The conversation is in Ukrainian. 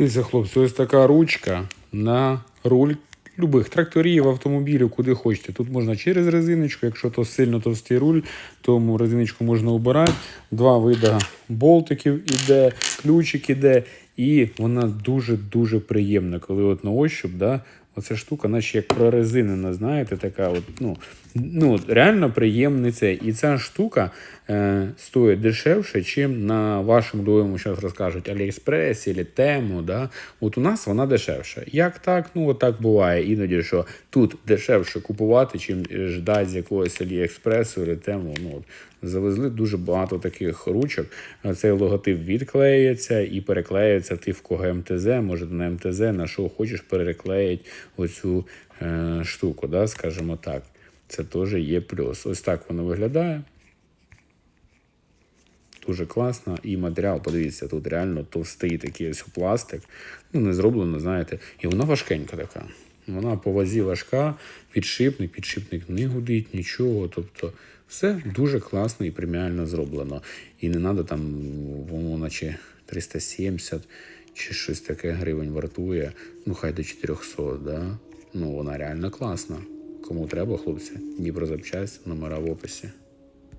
Дивіться, хлопці, ось така ручка на руль любих тракторів, автомобілів, куди хочете. Тут можна через резиночку, якщо то сильно товстий руль, тому резиночку можна обирати. Два види болтиків іде, ключик іде, і вона дуже-дуже приємна, коли от на ощуп, да, оця штука, наче як прорезинена, знаєте, така от, ну, ну, реально приємний це. І ця штука е, стоїть дешевше, ніж на вашому другому, зараз розкажуть, Аліекспресі або Тему. Да? От у нас вона дешевша. Як так? Ну, от так буває іноді, що тут дешевше купувати, чим ждати з якогось Аліекспресу або Тему. Ну, от. Завезли дуже багато таких ручок. Цей логотип відклеюється і переклеюється. Ти в кого МТЗ, може на МТЗ, на що хочеш переклеїть оцю е, штуку, да, скажімо так. Це теж є плюс. Ось так воно виглядає. Дуже класно. І матеріал, подивіться, тут реально товстий такий ось пластик. Ну, не зроблено, знаєте. І вона важкенька така. Вона по вазі важка, підшипник, підшипник не гудить, нічого. Тобто, все дуже класно і преміально зроблено. І не треба там, воно наче 370 чи щось таке гривень вартує. Ну, хай до 400, да? Ну, вона реально класна. Кому треба, хлопці, Дніпрозапчасть, номера в описі.